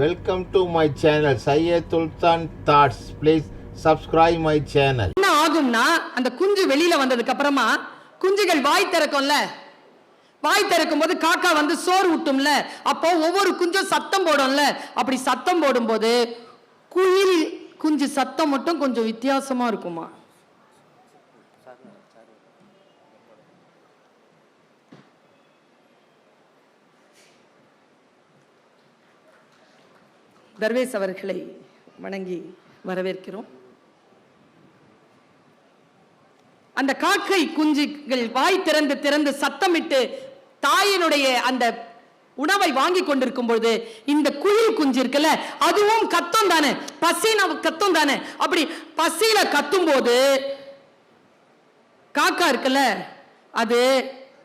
Welcome to my channel Syed துல்தான் thoughts please subscribe my channel என்ன ஆகும்னா அந்த குஞ்சு வெளியில வந்ததுக்கு அப்புறமா குஞ்சுகள் வாய் திறக்கும்ல? வாய் திறக்கும் போது காக்கா வந்து சோறு ஊட்டும்ல? அப்போ ஒவ்வொரு குஞ்சும் சத்தம் போடும்ல? அப்படி சத்தம் போடும்போது குயில் குஞ்சு சத்தம் மட்டும் கொஞ்சம் வித்தியாசமா இருக்குமா? தர்வேஸ் அவர்களை வணங்கி வரவேற்கிறோம். அந்த காக்கை குஞ்சுகள் வாய் திறந்து திறந்து சத்தமிட்டு தாயினுடைய அந்த உணவை வாங்கி கொண்டிருக்கும் பொழுது இந்த குயில் குஞ்சு இருக்குல்ல அதுவும் கத்தும் தானே பசின கத்தும் தானே. அப்படி பசியில கத்தும் போது காக்கா இருக்குல்ல அது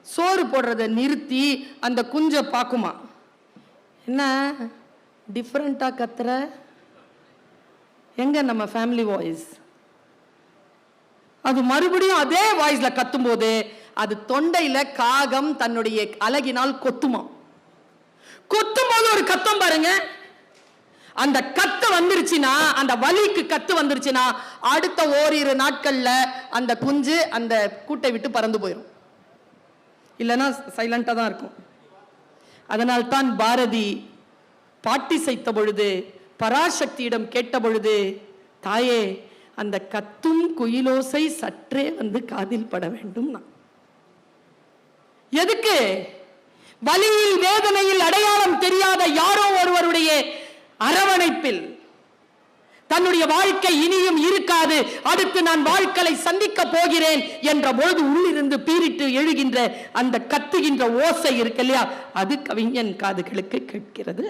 சோறு போடுறத நிறுத்தி அந்த குஞ்சை பார்க்குமா. என்ன? டிஃப்ரெண்ட்டாக கத்துற எங்க நம்ம ஃபேமிலி வாய்ஸ் அது மறுபடியும் அதே வாய்ஸ்ல கத்தும்போது அது தொண்டையில காகம் தன்னுடைய அழகினால் கொத்துமா கொத்தும் போது ஒரு கத்தம் பாருங்க. அந்த கத்து வந்துருச்சுன்னா அந்த வலிக்கு கத்து வந்துருச்சுன்னா அடுத்த ஓரிரு நாட்கள்ல அந்த குஞ்சு அந்த கூட்டை விட்டு பறந்து போயிடும் இல்லைன்னா சைலண்டா தான் இருக்கும். அதனால்தான் பாரதி பாட்டி செய்த பொழுது பராசக்தியிடம் கேட்ட பொழுது தாயே அந்த கத்தும் குயிலோசை சற்றே வந்து காதில் பட வேண்டும் எதுக்கு? வலியில் வேதனையில் அடையாளம் தெரியாத யாரோ ஒருவருடைய அரவணைப்பில். தன்னுடைய வாழ்க்கை இனியும் இருக்காது அடுத்து நான் வாழ்க்கையை சந்திக்க போகிறேன் என்ற பொழுது உள்ளிருந்து பீரிட்டு எழுகின்ற அந்த கத்துகின்ற ஓசை இருக்கு இல்லையா? அது கவிஞன் காதுகளுக்கு கேட்கிறது.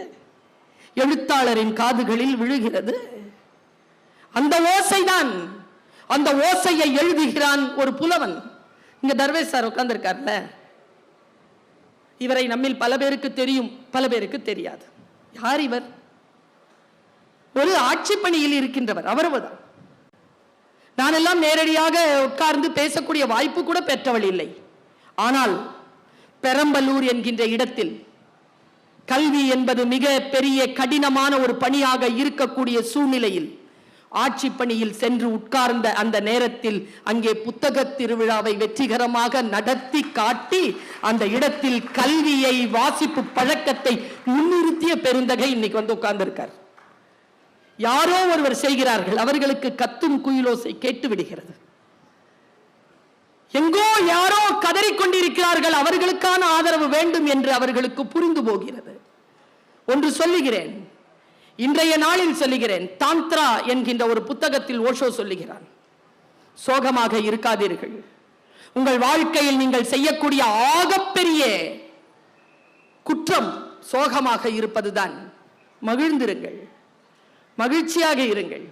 எழுத்தாளரின் காதுகளில் விழுகிறது. அந்த ஓசைதான் அந்த ஓசையை எழுதுகிறான் ஒரு புலவன். இங்க தர்வேஷ் சார் உட்கார்ந்துருக்கார்ல? இவரை நம்மில் பல பேருக்கு தெரியும் பல பேருக்கு தெரியாது. யார் இவர்? ஒரு ஆட்சி பணியில் இருக்கின்றவர் அவரவர்தான் நான் எல்லாம் நேரடியாக உட்கார்ந்து பேசக்கூடிய வாய்ப்பு கூட பெற்றவள் இல்லை. ஆனால் பெரம்பலூர் என்கின்ற இடத்தில் கல்வி என்பது மிக பெரிய கடினமான ஒரு பணியாக இருக்கக்கூடிய சூழ்நிலையில் ஆட்சி பணியில் சென்று உட்கார்ந்த அந்த நேரத்தில் அங்கே புத்தக திருவிழாவை வெற்றிகரமாக நடத்தி காட்டி அந்த இடத்தில் கல்வியை வாசிப்பு பழக்கத்தை முன்னிறுத்திய பெருந்தகை இன்னைக்கு வந்து உட்கார்ந்திருக்கார். யாரோ ஒருவர் செய்கிறார்கள் அவர்களுக்கு கத்தும் குயிலோசை கேட்டு விடுகிறது. எங்கோ யாரோ கதறிக்கொண்டிருக்கிறார்கள் அவர்களுக்கான ஆதரவு வேண்டும் என்று அவர்களுக்கு புரிந்து போகிறது. ஒன்று சொல்லுகிறேன். இன்றைய நாளில் சொல்லுகிறேன். தாந்த்ரா என்கின்ற ஒரு புத்தகத்தில் ஓஷோ சொல்லுகிறான். சோகமாக இருக்காதீர்கள். உங்கள் வாழ்க்கையில் நீங்கள் செய்யக்கூடிய ஆகப்பெரிய குற்றம் சோகமாக இருப்பதுதான். மகிழ்ந்திருங்கள். மகிழ்ச்சியாக இருங்கள்.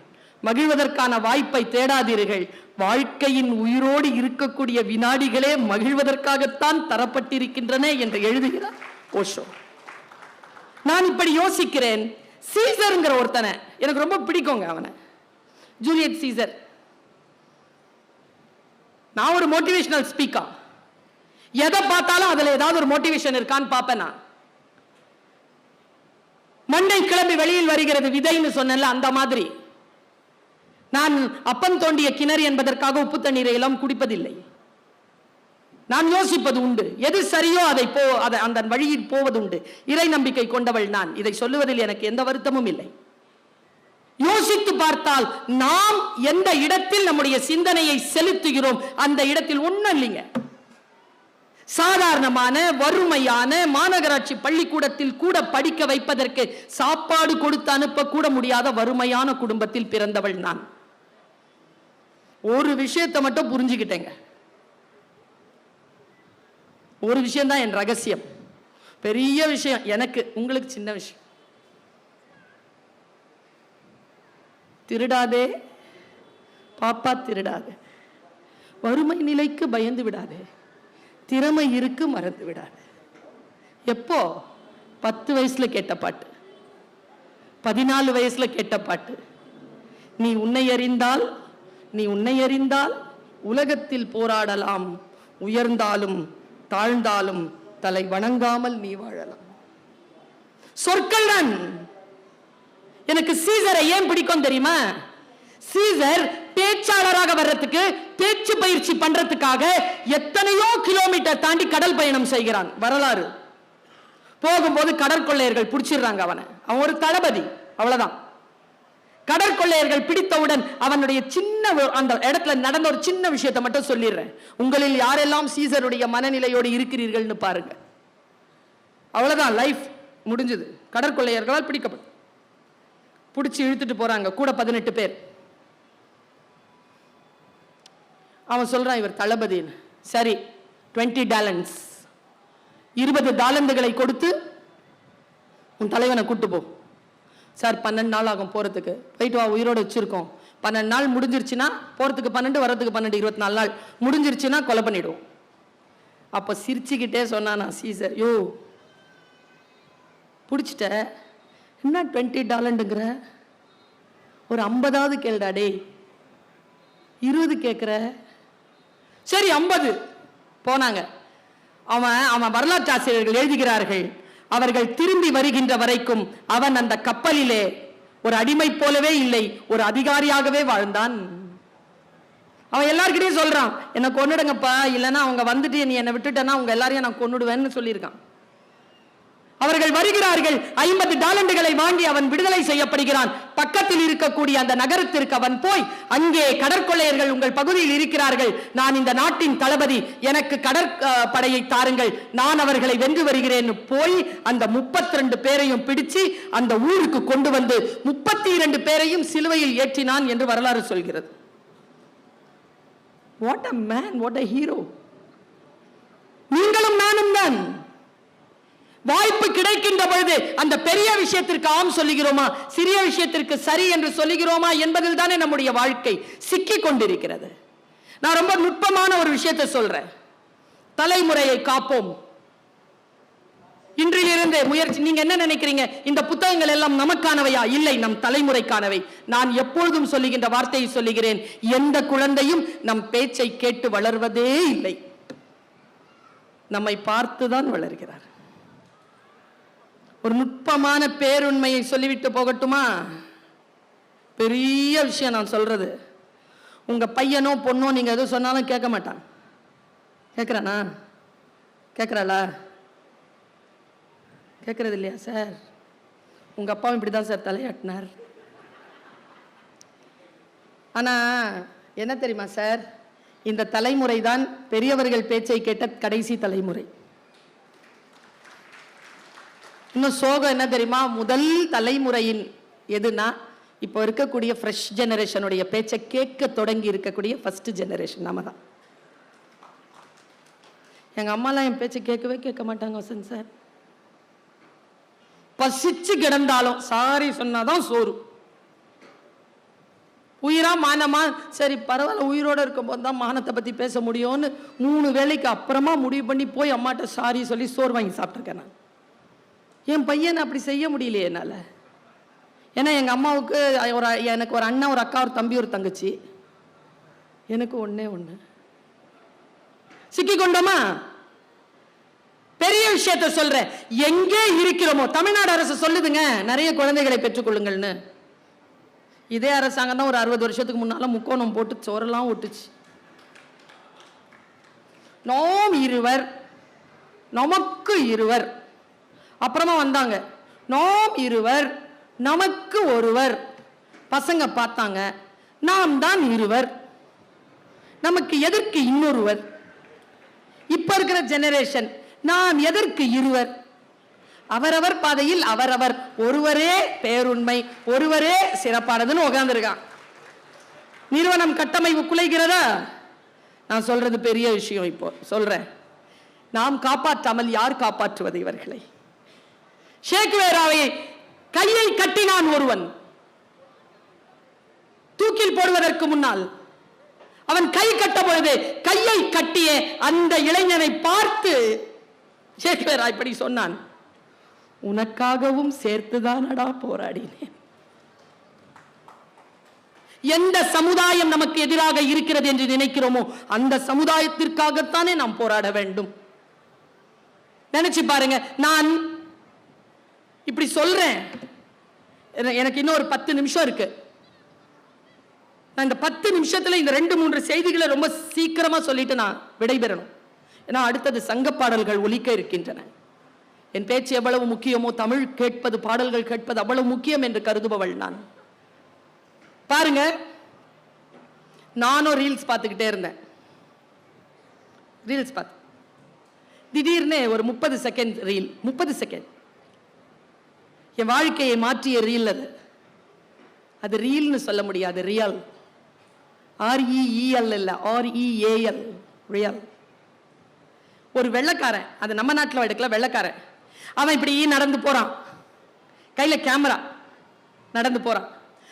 மகிழ்வதற்கான வாய்ப்பை தேடாதீர்கள். வாழ்க்கையின் உயிரோடு இருக்கக்கூடிய வினாடிகளே மகிழ்வதற்காகத்தான் தரப்பட்டிருக்கின்றன என்று எழுதுகிறார் ஓஷோ. நான் இப்படி யோசிக்கிறேன். சீசருங்கிற ஒருத்தனை. எனக்கு ரொம்ப பிடிக்குங்க அவனை. Juliet Caesar. நான் ஒரு மோட்டிவேஷனல் ஸ்பீக்கர் எதை பார்த்தாலும் அதுல ஏதாவது ஒரு மோட்டிவேஷன் இருக்கான்னு பார்ப்பேன் நான். மண்டை கிளம்பி வெளியில் வருகிறது விதைன்னு சொன்னேன்ல அந்த மாதிரி. நான் அப்பன் தோண்டிய கிணறு என்பதற்காக உப்பு தண்ணீரை எல்லாம் குடிப்பதில்லை. நான் யோசிப்பது உண்டு. எது சரியோ அதை போ அதை அந்த வழியில் போவது உண்டு இறை நம்பிக்கை கொண்டவள் நான். இதை சொல்லுவதில் எனக்கு எந்த வருத்தமும் இல்லை. யோசித்து பார்த்தால் நாம் எந்த இடத்தில் நம்முடைய சிந்தனையை செலுத்துகிறோம் அந்த இடத்தில் ஒண்ணும் இல்லைங்க. சாதாரணமான வறுமையான மாநகராட்சி பள்ளிக்கூடத்தில் கூட படிக்க வைப்பதற்கு சாப்பாடு கொடுத்து அனுப்ப கூட முடியாத வறுமையான குடும்பத்தில் பிறந்தவள் நான். ஒரு விஷயத்தை மட்டும் புரிஞ்சுக்கிட்டேங்க. ஒரு விஷயம் தான் என் ரகசியம். பெரிய விஷயம் எனக்கு உங்களுக்கு சின்ன விஷயம். திருடாதே பாப்பா திருடாதே. வறுமை நிலைக்கு பயந்து விடாதே. திறமை இருக்கு மறந்து விடாதே. எப்போ? பத்து வயசுல கேட்ட பாட்டு. பதினாலு வயசுல கேட்ட பாட்டு. நீ உன்னை அறிந்தால் நீ உன்னை அறிந்தால் உலகத்தில் போராடலாம் உயர்ந்தாலும் தாழ்ந்தாலும் தலை வணங்காமல் நீ வாழலாம். சொற்கள் தான். எனக்கு சீசரை ஏன் பிடிக்கும் தெரியுமா? சீசர் பேச்சாளராக வர்றதுக்கு பேச்சு பயிற்சி பண்றதுக்காக எத்தனையோ கிலோமீட்டர் தாண்டி கடல் பயணம் செய்கிறான். வரலாறு. போகும்போது கடற்கொள்ளையர்கள் பிடிச்சிடுறாங்க அவனை. அவன் ஒரு தளபதி. அவ்வளவுதான். கடற்கொள்ளையர்கள் பிடித்தவுடன் அவனுடைய சின்ன அந்த இடத்துல நடந்த ஒரு சின்ன விஷயத்தை மட்டும் சொல்லிடுறேன். உங்களில் யாரெல்லாம் சீசருடைய மனநிலையோடு இருக்கிறீர்கள்னு பாருங்க. அவ்வளவுதான் லைஃப் முடிஞ்சது. கடற்கொள்ளையர்களால் பிடிக்கப்படும் பிடிச்சி இழுத்துட்டு போறாங்க கூட பதினெட்டு பேர். அவன் சொல்றான் இவர் தளபதின்னு சரி 20 டாலன்ஸ் இருபது டாலந்துகளை கொடுத்து உன் தலைவனை கூட்டு போ. சார் பன்னெண்டு நாள் ஆகும் போகிறதுக்கு போயிட்டு வா உயிரோடு வச்சுருக்கோம். பன்னெண்டு நாள் முடிஞ்சிருச்சுன்னா போகிறதுக்கு பன்னெண்டு வரதுக்கு பன்னெண்டு இருபத்தி நாலு நாள். முடிஞ்சிருச்சுன்னா கொலை பண்ணிவிடுவோம் அப்போ சிரிச்சுக்கிட்டே சொன்னானா சீசர் யோ பிடிச்சிட்ட? என்ன டுவெண்ட்டி டாலண்டுங்கிற ஒரு ஐம்பதாவது கேள்டா டேய். இருபது கேட்குற சரி ஐம்பது. போனாங்க. அவன் அவன் வரலாற்று ஆசிரியர்கள் எழுதுகிறார்கள். அவர்கள் திரும்பி வருகின்ற வரைக்கும் அவன் அந்த கப்பலிலே ஒரு அடிமை போலவே இல்லை ஒரு அதிகாரியாகவே வாழ்ந்தான். அவன் எல்லார்கிட்டயும் சொல்றான் என்னை கொன்னுடுங்கப்பா இல்லைன்னா அவங்க வந்துட்டு நீ என்னை விட்டுட்டேன்னா அவங்க எல்லாரையும் நான் கொண்டுடுவேன்னு சொல்லியிருக்கான். அவர்கள் வருகிறார்கள். ஐம்பது டாலண்டுகளை வாங்கி அவன் விடுதலை செய்யப்படுகிறான். பக்கத்தில் இருக்கக்கூடிய அந்த நகரத்திற்கு அவன் போய் அங்கே கடற்கொள்ளையர்கள் உங்கள் பகுதியில் இருக்கிறார்கள். நான் இந்த நாட்டின் தளபதி எனக்கு கடற்படையை தாருங்கள். நான் அவர்களை வென்று வருகிறேன். போய் அந்த 32 பேரையும் பிடிச்சு அந்த ஊருக்கு கொண்டு வந்து முப்பத்தி இரண்டு பேரையும் சிலுவையில் ஏற்றினான் என்று வரலாறு சொல்கிறது. What a man what a hero நீங்களும் நானும் தான். வாய்ப்பு கிடைக்கின்ற பொழுது அந்த பெரிய விஷயத்திற்கு ஆம் சொல்லுகிறோமா? சிறிய விஷயத்திற்கு சரி என்று சொல்லுகிறோமா என்பதில் தானே நம்முடைய வாழ்க்கை சிக்கி கொண்டிருக்கிறது. நான் ரொம்ப நுட்பமான ஒரு விஷயத்தை சொல்றேன். தலைமுறையை காப்போம். இன்றிலிருந்து முயற்சி நீங்க என்ன நினைக்கிறீங்க? இந்த புத்தகங்கள் எல்லாம் நமக்கானவையா? இல்லை நம் தலைமுறைக்கானவை. நான் எப்பொழுதும் சொல்லுகின்ற வார்த்தையை சொல்லுகிறேன். எந்த குழந்தையும் நம் பேச்சை கேட்டு வளர்வதே இல்லை. நம்மை பார்த்துதான் வளர்கிறார். ஒரு நுட்பமான பேருண்மையை சொல்லிவிட்டு போகட்டுமா? பெரிய விஷயம் நான் சொல்றது. உங்க பையனோ பொண்ணோ நீங்க எதுவும் சொன்னாலும் கேட்க மாட்டான். கேட்குறானா? கேட்குறாளா? கேட்கறது இல்லையா சார்? உங்க அப்பாவும் இப்படி தான் சார் தலையாட்டினார். ஆனா என்ன தெரியுமா சார்? இந்த தலைமுறை தான் பெரியவர்கள் பேச்சை கேட்ட கடைசி தலைமுறை. இன்னும் சோகம் என்ன தெரியுமா? முதல் தலைமுறையின் எதுனா இப்போ இருக்கக்கூடிய ஃப்ரெஷ் ஜெனரேஷனுடைய பேச்சை கேட்க தொடங்கி இருக்கக்கூடிய ஃபர்ஸ்ட் ஜெனரேஷன் நாம தான். எங்கள் அம்மாலாம் என் பேச்சை கேட்கவே கேட்க மாட்டாங்க வசந்த் சார். பசிச்சு கிடந்தாலும் சாரி சொன்னாதான் சோறு. உயிரா மானமா சரி பரவாயில்ல உயிரோட இருக்கும்போது தான் மானத்தை பத்தி பேச முடியும்னு மூணு வேளைக்கு அப்புறமா முடிவு பண்ணி போய் அம்மாட்ட சாரி சொல்லி சோறு வாங்கி சாப்பிட்ருக்கேன் நான். என் பையனை அப்படி செய்ய முடியலையே என்னால். ஏன்னா எங்கள் அம்மாவுக்கு ஒரு எனக்கு ஒரு அண்ணன் ஒரு அக்கா ஒரு தம்பி ஒரு தங்கச்சி. எனக்கு ஒன்றே ஒன்று சிக்கி கொண்டோமா? பெரிய விஷயத்த சொல்றேன். எங்கே இருக்கிறோமோ தமிழ்நாடு அரசு சொல்லுதுங்க நிறைய குழந்தைகளை பெற்றுக்கொள்ளுங்கள்னு இதே அரசாங்கம் தான் ஒரு அறுபது வருஷத்துக்கு முன்னால முக்கோணம் போட்டு சோரெல்லாம் ஒட்டுச்சு நோம் இருவர் நமக்கு இருவர். அப்புறமா வந்தாங்க. நோம் இருவர் நமக்கு ஒருவர். பசங்க பார்த்தாங்க நாம் தான் இருவர். நமக்கு எதற்கு இன்னொருவர்? இப்ப இருக்கிற ஜெனரேஷன் நாம் எதற்கு இருவர்? அவரவர் பாதையில் அவரவர். ஒருவரே பேருண்மை ஒருவரே சிறப்பானதுன்னு உட்காந்துருக்கான் நிறுவனம் கட்டமைப்பு குலைகிறதா? நான் சொல்றது பெரிய விஷயம் இப்போ. சொல்றேன். நாம் காப்பாற்றாமல் யார் காப்பாற்றுவது இவர்களை? ஷேக்வேராவை கையை கட்டினான் ஒருவன். தூக்கில் போடுவதற்கு முன்னால் அவன் கை கட்ட பொழுது கையை கட்டிய அந்த இளைஞனை பார்த்து ஷேக்வேரா இப்படி சொன்னான். உனக்காகவும் சேர்த்துதானடா போராடினேன். எந்த சமுதாயம் நமக்கு எதிராக இருக்கிறது என்று நினைக்கிறோமோ அந்த சமுதாயத்திற்காகத்தானே நாம் போராட வேண்டும். நினைச்சு பாருங்க நான் இப்படி சொல்றேன். எனக்கு இன்னும் ஒரு பத்து நிமிஷம் இருக்கு. நான் இந்த பத்து நிமிஷத்துல இந்த ரெண்டு மூன்று செய்திகளை ரொம்ப சீக்கிரமா சொல்லிட்டு நான் விடைபெறணும். ஏன்னா அடுத்தது சங்க பாடல்கள் ஒலிக்க இருக்கின்றன. என் பேச்சு எவ்வளவு முக்கியமோ தமிழ் கேட்பது பாடல்கள் கேட்பது அவ்வளவு முக்கியம் என்று கருதுபவள் நான். பாருங்க. நானும் ரீல்ஸ் பார்த்துக்கிட்டே இருந்தேன். ரீல்ஸ் பார்த்து. திடீர்னு ஒரு முப்பது செகண்ட் ரீல் முப்பது செகண்ட் என் வாழ்க்கையை மாற்றிய ரீல் அது. அது ரீல்னு சொல்ல முடியாது ரியல் ஆர்இஇஎல் இல்லை ஆர்இஏஎல் ரியல் ஒரு வெள்ளைக்காரன் அது நம்ம நாட்டில் எடுக்கல வெள்ளக்காரன். அவன் இப்படி நடந்து போகிறான் கையில் கேமரா நடந்து போகிறான்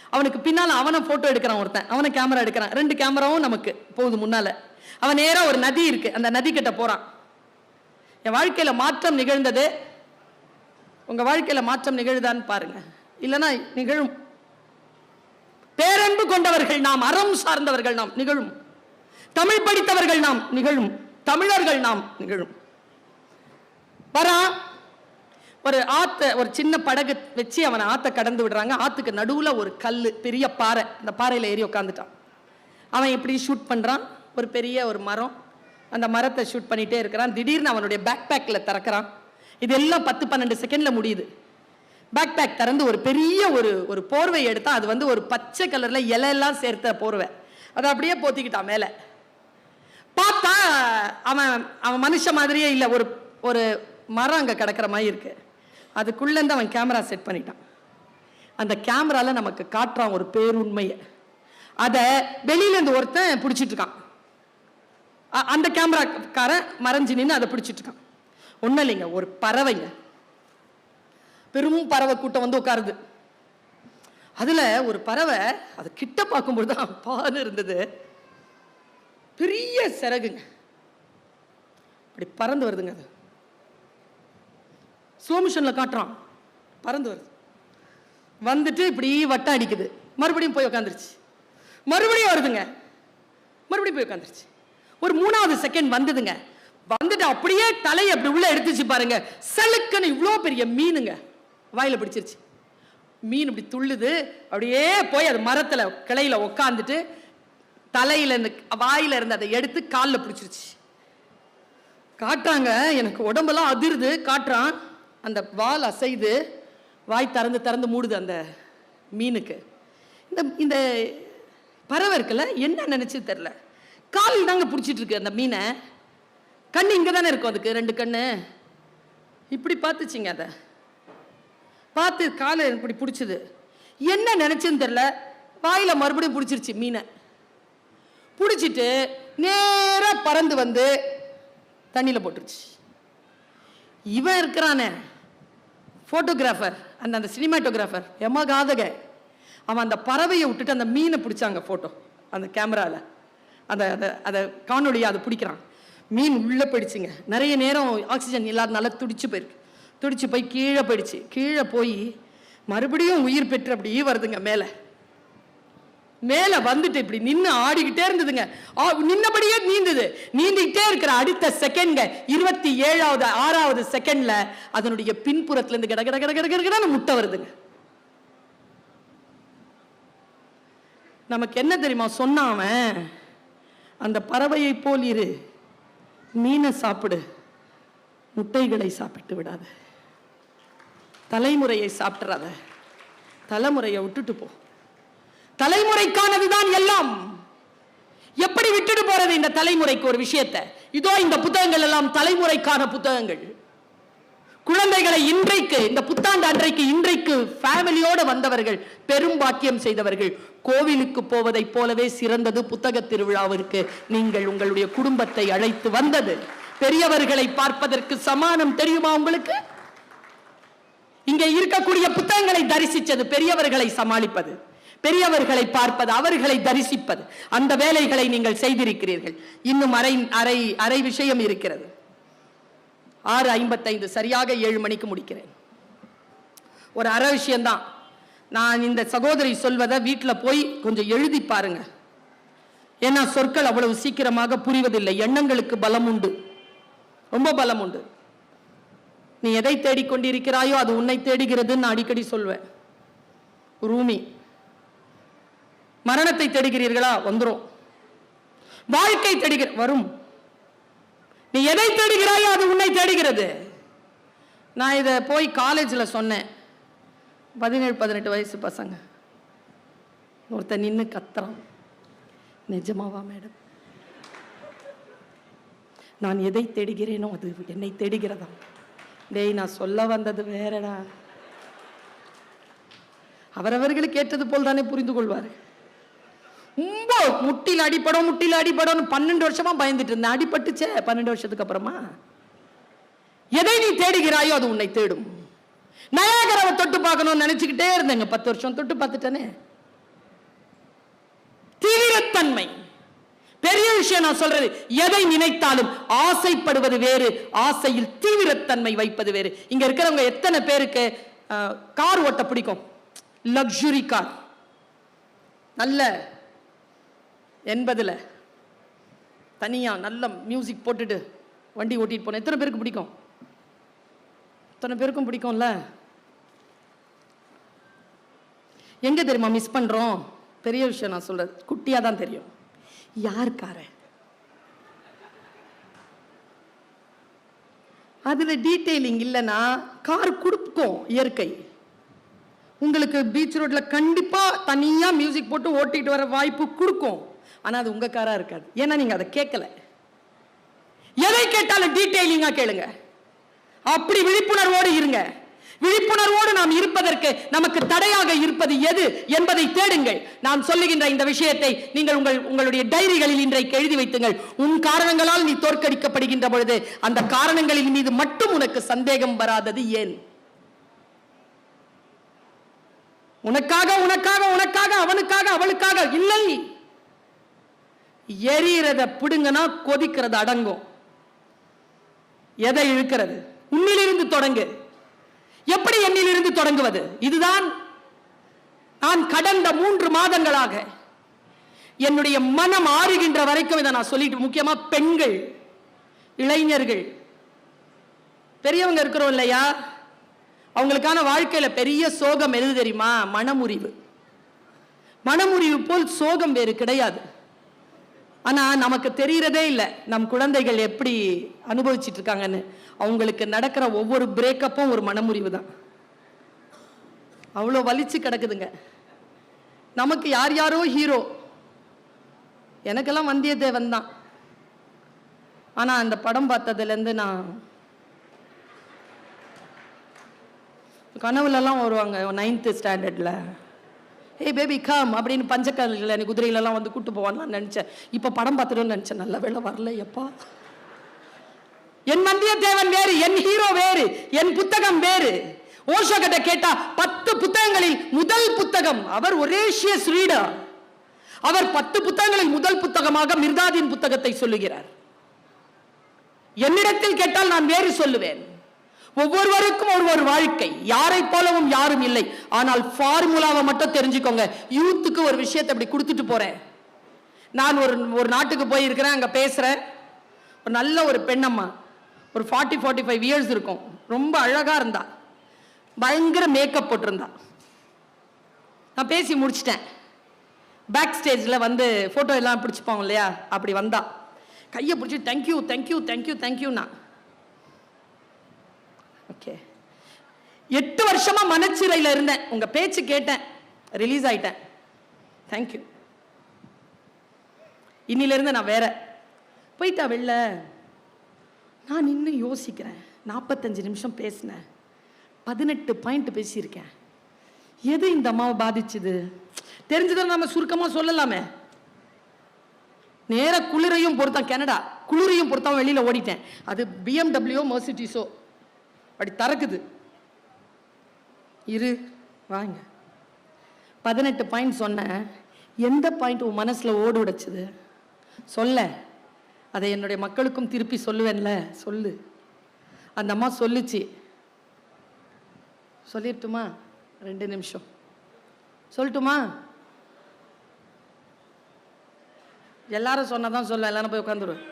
அவனுக்கு பின்னால் அவனை ஃபோட்டோ எடுக்கிறான் ஒருத்தன். அவனை கேமரா எடுக்கிறான். ரெண்டு கேமராவும் நமக்கு போகுது முன்னால். அவன் நேராக ஒரு நதி இருக்குது அந்த நதி கிட்ட என் வாழ்க்கையில் மாற்றம் நிகழ்ந்தது உங்கள் வாழ்க்கையில் மாற்றம் நிகழுதான்னு பாருங்கள் இல்லைன்னா நிகழும். பேரன்பு கொண்டவர்கள் நாம் அறம் சார்ந்தவர்கள் நாம் நிகழும். தமிழ் படித்தவர்கள் நாம் நிகழும். தமிழர்கள் நாம் நிகழும். வரா ஒரு ஆத்த ஒரு சின்ன படகு வச்சு அவனை ஆத்த கடந்து விடுறாங்க. ஆத்துக்கு நடுவில் ஒரு கல் பெரிய பாறை. அந்த பாறையில் ஏறி உட்காந்துட்டான் அவன் இப்படி ஷூட் பண்ணுறான் ஒரு பெரிய ஒரு மரம். அந்த மரத்தை ஷூட் பண்ணிகிட்டே இருக்கிறான். திடீர்னு அவனுடைய பேக் பேக்கில் திறக்கிறான். இதெல்லாம் பத்து பன்னெண்டு செகண்ட்ல முடியுது. பேக் பேக் திறந்து ஒரு பெரிய ஒரு ஒரு போர்வை எடுத்தா அது வந்து ஒரு பச்சை கலர்ல இலையெல்லாம் சேர்த்த போர்வை. அதை அப்படியே போத்திக்கிட்டான் மேலே. பார்த்தா அவன் அவன் மனுஷ மாதிரியே இல்லை. ஒரு ஒரு மரம் அங்கே கிடக்கிற மாதிரி இருக்கு. அதுக்குள்ளேருந்து அவன் கேமரா செட் பண்ணிட்டான். அந்த கேமராவில் நமக்கு காட்டுறான் ஒரு பேருண்மையை. அதை வெளியிலேருந்து ஒருத்தன் பிடிச்சிட்டு இருக்கான். அந்த கேமராக்காரன் மறைஞ்சு நின்று அதை பிடிச்சிட்டு இருக்கான். ஒன்றும் இல்லைங்க ஒரு பறவைங்க. பெரும் பறவை கூட்டம் வந்து உட்காருது. அதுல ஒரு பறவை அது கிட்ட பார்க்கும்போது தான் பால் இருந்தது. பெரிய சிறகுங்க. அப்படி பறந்து வருதுங்க அது. ஸ்லோ மிஷனில் காட்டுறான். பறந்து வருது. வந்துட்டு இப்படி வட்டம் அடிக்குது. மறுபடியும் போய் உட்காந்துருச்சு மறுபடியும் வருதுங்க. மறுபடியும் போய் உட்காந்துருச்சு ஒரு மூணாவது செகண்ட் வந்ததுங்க. வந்துட்டு அப்படியே தலையை அப்படி உள்ள எடுத்துச்சு பாருங்க. செலுக்குன்னு இவ்வளோ பெரிய மீனுங்க. வாயில பிடிச்சிருச்சு. மீன் இப்படி துள்ளுது. அப்படியே போய் அது மரத்துல கிளையில உக்காந்துட்டு தலையில இருந்து வாயில இருந்து அதை எடுத்து காலில் பிடிச்சிருச்சு. காட்டுறாங்க. எனக்கு உடம்பெல்லாம் அதிருது. காட்டுறான். அந்த வால் அசைது வாய் திறந்து திறந்து மூடுது அந்த மீனுக்கு. இந்த இந்த பறவை இருக்குல்ல என்ன நினைச்சு தெரில கால் தாங்க பிடிச்சிட்டு இருக்கு அந்த மீனை. கண் இங்கே தானே இருக்கும் அதுக்கு ரெண்டு கண்ணு. இப்படி பார்த்துச்சிங்க அதை. பார்த்து காலை இப்படி பிடிச்சிது. என்ன நினைச்சுன்னு தெரில வாயில் மறுபடியும் பிடிச்சிருச்சு மீனை. பிடிச்சிட்டு நேராக பறந்து வந்து தண்ணியில் போட்டுருச்சு. இவன் இருக்கிறானே. ஃபோட்டோகிராஃபர் அந்த அந்த சினிமாட்டோகிராஃபர் எமகாதக அவன் அந்த பறவையை விட்டுட்டு அந்த மீனை பிடிச்சாங்க ஃபோட்டோ அந்த கேமராவில் அந்த அதை அதை காணொலியை அதை பிடிக்கிறான். மீன் உள்ளே போயிடுச்சுங்க. நிறைய நேரம் ஆக்சிஜன் இல்லாதனால துடிச்சு போயிருக்கு. துடிச்சு போய் கீழே போயிடுச்சு. கீழே போய் மறுபடியும் உயிர் பெற்று அப்படியே வருதுங்க மேலே. மேலே வந்துட்டு இப்படி நின்று ஆடிக்கிட்டே இருந்ததுங்க. ஆ, நின்னபடியே நீந்தது. நீந்திக்கிட்டே இருக்கிற அடுத்த செகண்ட்ங்க இருபத்தி ஏழாவது ஆறாவது செகண்ட்ல அதனுடைய பின்புறத்துலேருந்து கிட கிட கிட கிட கட முட்டை வருதுங்க. நமக்கு என்ன தெரியுமா? சொன்னான் அவன் அந்த பறவையை போல் இரு. மீனை சாப்பிடு. முட்டைகளை சாப்பிட்டு விடாத. தலைமுறையை சாப்பிட்றாத தலைமுறையை விட்டுட்டு போ. தலைமுறைக்கானதுதான் எல்லாம். எப்படி விட்டுட்டு போறது இந்த தலைமுறைக்கு ஒரு விஷயத்தை? இதோ இந்த புத்தகங்கள் எல்லாம் தலைமுறைக்கான புத்தகங்கள். குழந்தைகளை இன்றைக்கு இந்த புத்தாண்டு அன்றைக்கு இன்றைக்கு ஃபேமிலியோடு வந்தவர்கள் பெரும் பாக்கியம் செய்தவர்கள் கோவிலுக்கு போவதைப் போலவே சிறந்தது புத்தக திருவிழாவிற்கு நீங்கள் உங்களுடைய குடும்பத்தை அழைத்து வந்தது. பெரியவர்களை பார்ப்பதற்கு சமானம் தெரியுமா உங்களுக்கு? இங்கே இருக்கக்கூடிய புத்தகங்களை தரிசித்தது பெரியவர்களை சமாளிப்பது பெரியவர்களை பார்ப்பது அவர்களை தரிசிப்பது. அந்த வேலைகளை நீங்கள் செய்திருக்கிறீர்கள். இன்னும் அரை அரை அரை விஷயம் இருக்கிறது. ஆறு ஐம்பத்தைந்து சரியாக ஏழு மணிக்கு முடிக்கிறேன். ஒரு அற விஷயம்தான். நான் இந்த சகோதரி சொல்வதை வீட்டில் போய் கொஞ்சம் எழுதி பாருங்க. ஏன்னா சொற்கள் அவ்வளவு சீக்கிரமாக புரிவதில்லை. எண்ணங்களுக்கு பலம் உண்டு. ரொம்ப பலம் உண்டு. நீ எதை தேடிக்கொண்டிருக்கிறாயோ அது உன்னை தேடுகிறதுன்னு நான் அடிக்கடி சொல்வேன். ரூமி மரணத்தை தேடுகிறீர்களா? வந்துடும் வாழ்க்கை தேடுகிற வரும். நீ எதை தேடுகிறாயோ அது உன்னை தேடுகிறது. நான் இதை போய் காலேஜில் சொன்னேன். பதினேழு பதினெட்டு வயசு பசங்க. ஒருத்தன் நின்று கத்துறான். நிஜமாவா மேடம்? நான் எதை தேடுகிறேனோ அது என்னை தேடுகிறதா? டேய் நான் சொல்ல வந்தது வேறடா. அவரவர்களுக்கு ஏற்றது போல் தானே புரிந்து கொள்வார் ரொம்ப முட்டியில் அடிப்படும் முட்டியில் அடிப்படும் பன்னெண்டு வருஷமா பயந்துட்டு இருந்தேன். அடிபட்டுச்சே பன்னெண்டு வருஷத்துக்கு அப்புறமா. எதை நீ தேடுகிறாயோ அது உன்னை தேடும். நயாகரவை தொட்டு பார்க்கணும்னு நினைச்சுக்கிட்டே இருந்தேங்க. பத்து வருஷம் தொட்டு பார்த்துட்டேனே. தீவிரத்தன்மை பெரிய விஷயம் நான் சொல்றது எதை நினைத்தாலும் ஆசைப்படுவது வேறு ஆசையில் தீவிரத்தன்மை வைப்பது வேறு. இங்க இருக்கிறவங்க எத்தனை பேருக்கு கார் ஓட்ட பிடிக்கும்? லக்ஸுரி கார் நல்ல எண்பதில். தனியாக நல்ல மியூசிக் போட்டுட்டு வண்டி ஓட்டிட்டு போனேன். எத்தனை பேருக்கு பிடிக்கும்? எத்தனை பேருக்கும் பிடிக்கும்ல? எங்கே தெரியுமா மிஸ் பண்ணுறோம் பெரிய விஷயம் நான் சொல்கிறது குட்டியாக தான் தெரியும். யார் அதில் டீட்டெயிலிங் இல்லைன்னா கார் கொடுக்கும் இயற்கை. உங்களுக்கு பீச் ரோட்டில் கண்டிப்பாக தனியாக மியூசிக் போட்டு ஓட்டிகிட்டு வர வாய்ப்பு கொடுக்கும். ஆனா அது உங்கள் காராக இருக்காது. ஏன்னா நீங்க அதை கேட்கல. எதை கேட்டாலும் டீட்டெயிலிங்கா கேளுங்க. அப்படி விழிப்புணர்வோடு இருங்க. விழிப்புணர்வோடு நாம் இருப்பதற்கு நமக்கு தடையாக இருப்பது எது என்பதை தேடுங்கள். நான் சொல்லுகின்ற இந்த விஷயத்தை நீங்கள் உங்கள் உங்களுடைய டைரிகளில் இன்றைக்கு எழுதி வைத்துங்கள். உன் காரணங்களால் நீ தோற்கடிக்கப்படுகின்ற பொழுது அந்த காரணங்களின் மீது மட்டும் உனக்கு சந்தேகம் வராதது ஏன்? உனக்காக உனக்காக உனக்காக அவனுக்காக அவளுக்காக இல்லை. எரியறத பிடுங்கன்னா கொதிக்கிறது அடங்கும். எதை இழுக்கிறது? உன்னிலிருந்து தொடங்கு. எப்படி என்னிலிருந்து தொடங்குவது? இதுதான் நான் கடந்த மூன்று மாதங்களாக என்னுடைய மனம் ஆறுகின்ற வரைக்கும் இதை நான் சொல்லிட்டு முக்கியமா பெண்கள் இளைஞர்கள். பெரியவங்க இருக்கிறோம் இல்லையா? அவங்களுக்கான வாழ்க்கையில பெரிய சோகம் எது தெரியுமா? மனமுறிவு. மனமுறிவு போல் சோகம் வேறு கிடையாது. ஆனால் நமக்கு தெரிகிறதே இல்லை. நம் குழந்தைகள் எப்படி அனுபவிச்சிட்டு இருக்காங்கன்னு அவங்களுக்கு நடக்கிற ஒவ்வொரு பிரேக்கப்பும் ஒரு மனமுறிவு தான். அவ்வளோ வலிச்சு கிடக்குதுங்க. நமக்கு யார் யாரோ ஹீரோ எனக்கெல்லாம் வந்தியத்தேவன் தான். ஆனால் அந்த படம் பார்த்ததுலேருந்து நான் கனவுலலாம் வருவாங்க நைன்த்து ஸ்டாண்டர்டில் ஏய் பேபி கம் அப்படின்னு பஞ்சக்கல்ல எனக்கு குதிரையிலலாம் வந்து கூட்டு போவான்லாம் நினச்சேன். இப்போ படம் பார்த்துட்டோன்னு நினச்சேன். நல்ல வேலை வரல எப்பா? என் வந்தியத்தேவன் வேறு என் ஹீரோ வேறு என் புத்தகம் வேறு. ஓஷோ கிட்ட கேட்டா பத்து புத்தகங்களில் முதல் புத்தகம். அவர் ஒரேஷியஸ் ரீடர். அவர் பத்து புத்தகங்களில் முதல் புத்தகமாக மிர்தாதின் புத்தகத்தை சொல்லுகிறார். என்னிடத்தில் கேட்டால் நான் வேறு சொல்லுவேன். ஒவ்வொருவருக்கும் ஒரு ஒரு வாழ்க்கை. யாரை போலவும் யாரும் இல்லை. ஆனால் ஃபார்முலாவை மட்டும் தெரிஞ்சுக்கோங்க. யூத்துக்கு ஒரு விஷயத்தை அப்படி கொடுத்துட்டு போறேன். நான் ஒரு ஒரு நாட்டுக்கு போயிருக்கிறேன் அங்கே பேசுறேன். ஒரு நல்ல ஒரு பெண்ணம்மா. ஒரு ஃபார்ட்டி ஃபார்ட்டி ஃபைவ் இயர்ஸ் இருக்கும். ரொம்ப அழகா இருந்தா. பயங்கர மேக்கப் போட்டிருந்தா. நான் பேசி முடிச்சிட்டேன். பேக் ஸ்டேஜில் வந்து ஃபோட்டோ எல்லாம் பிடிச்சிப்பாங்க இல்லையா? அப்படி வந்தா. கையை பிடிச்சி thank you thank you thank you தேங்க்யூண்ணா ஓகே எட்டு வருஷமா மனச்சிறையில் இருந்தேன். உங்க பேச்சு கேட்டேன். ரிலீஸ் ஆயிட்டேன். தேங்க்யூ இன்னிலிருந்து நான் வேற. போயிட்டா வெளில. நான் இன்னும் யோசிக்கிறேன். நாற்பத்தஞ்சு நிமிஷம் பேசினேன். பதினெட்டு பாயிண்ட் பேசியிருக்கேன். எது இந்த அம்மாவை பாதிச்சுது? தெரிஞ்சதை நம்ம சுருக்கமாக சொல்லலாமே. நேர குளிரையும் பொறுத்தான் கனடா. குளிரையும் பொறுத்தான் வெளியில் ஓடிட்டேன். அது பிஎம்டபிள்யூ மர்சிட்டிஸோ அப்படி திறக்குது. இரு வாங்க. பதினெட்டு பாயிண்ட் சொன்னேன் எந்த பாயிண்ட் உன் மனசில் ஓடு உடைச்சது? சொல்ல. அதை என்னுடைய மக்களுக்கும் திருப்பி சொல்லுவேன்ல சொல்லு. அந்த அம்மா சொல்லுச்சு. சொல்லிட்டுமா? ரெண்டு நிமிஷம். சொல்லட்டுமா? எல்லாரும் சொன்னதான் சொல்ல எல்லாரும் போய் உட்காந்துருவேன்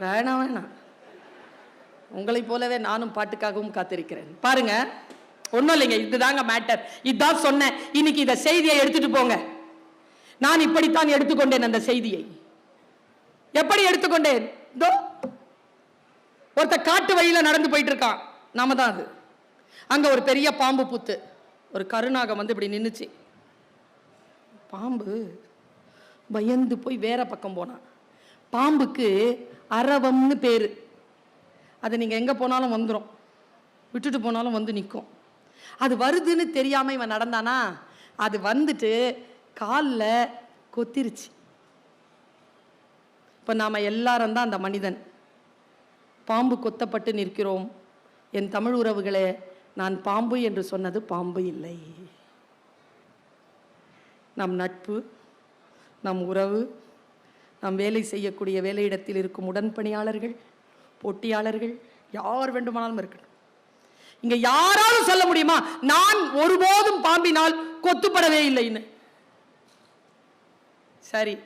வேணாம் வேணாம். உங்களைப் போலவே நானும் பாட்டுக்காகவும் காத்திருக்கிறேன். பாருங்க ஒன்றும் இல்லைங்க இதுதாங்க மேட்டர் இதுதான் சொன்னேன் இன்னைக்கு இந்த செய்தியை எடுத்துட்டு போங்க. நான் இப்படித்தான் எடுத்துக்கொண்டேன் அந்த செய்தியை. எப்படி எடுத்துக்கொண்டேன்? இதோ ஒருத்த காட்டு வழியில் நடந்து போயிட்டு இருக்கான் நாம தான் அது. அங்கே ஒரு பெரிய பாம்பு புத்து ஒரு கருணாகம் வந்து இப்படி நின்றுச்சு பாம்பு பயந்து போய் வேற பக்கம் போனான். பாம்புக்கு அரவம்னு பேரு. அது நீங்கள் எங்கே போனாலும் வந்துடும் விட்டுட்டு போனாலும் வந்து நிற்கும் அது வருதுன்னு தெரியாமல் இவன் நடந்தானா? அது வந்துட்டு காலில் கொத்திருச்சு. இப்போ நாம் எல்லாரும் தான் அந்த மனிதன். பாம்பு கொத்தப்பட்டு நிற்கிறோம். என் தமிழ் உறவுகளே நான் பாம்பு என்று சொன்னது பாம்பு இல்லை. நம் நட்பு நம் உறவு நாம் வேலை செய்யக்கூடிய வேலையிடத்தில் இருக்கும் உடன்பணியாளர்கள் போட்டியாளர்கள் யார் வேண்டுமானாலும் இருக்கட்டும் இங்க யாராலும் சொல்ல முடியுமா? நான் ஒருபோதும் பாம்பினால் கொத்துப்படவே இல்லைன்னு. சரி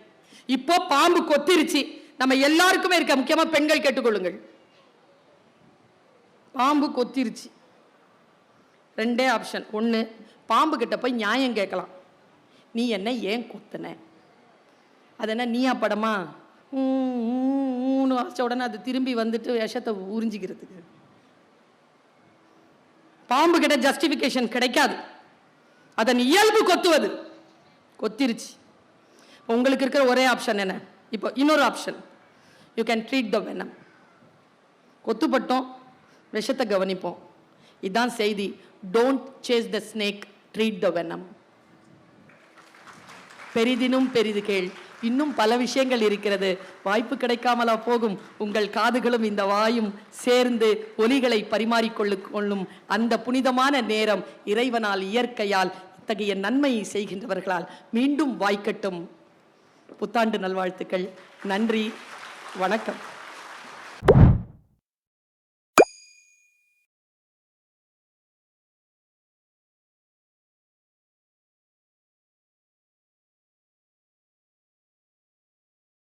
இப்போ பாம்பு கொத்திருச்சு. நம்ம எல்லாருக்குமே இருக்க? முக்கியமா பெண்கள் கேட்டுக்கொள்ளுங்கள். பாம்பு கொத்திருச்சு. ரெண்டே ஆப்ஷன். ஒன்று பாம்பு கிட்ட போய் நியாயம் கேட்கலாம். நீ என்ன ஏன் கொத்துன? அது என்ன நீயா படமா? ஊன்னு வச்ச உடனே அது திரும்பி வந்துட்டு விஷத்தை உறிஞ்சிக்கிறதுக்கு. பாம்பு கிட்ட ஜஸ்டிஃபிகேஷன் கிடைக்காது. அதன் இயல்பு கொத்துவது. கொத்திருச்சு. உங்களுக்கு இருக்கிற ஒரே ஆப்ஷன் என்ன? இப்போ இன்னொரு option you can treat the venom கொத்துப்பட்டோம் விஷத்தை கவனிப்போம். இதுதான் செய்தி. Don't chase the snake treat the venom பெரிதினும் பெரிது கேள். இன்னும் பல விஷயங்கள் இருக்கிறது. வாய்ப்பு கிடைக்காமலா போகும். உங்கள் காதுகளும் இந்த வாயும் சேர்ந்து ஒலிகளை பரிமாறிக்கொள்ளு கொள்ளும் அந்த புனிதமான நேரம் இறைவனால் இயற்கையால் இத்தகைய நன்மையை செய்கின்றவர்களால் மீண்டும் வாய்க்கட்டும். புத்தாண்டு நல்வாழ்த்துக்கள். நன்றி. வணக்கம்.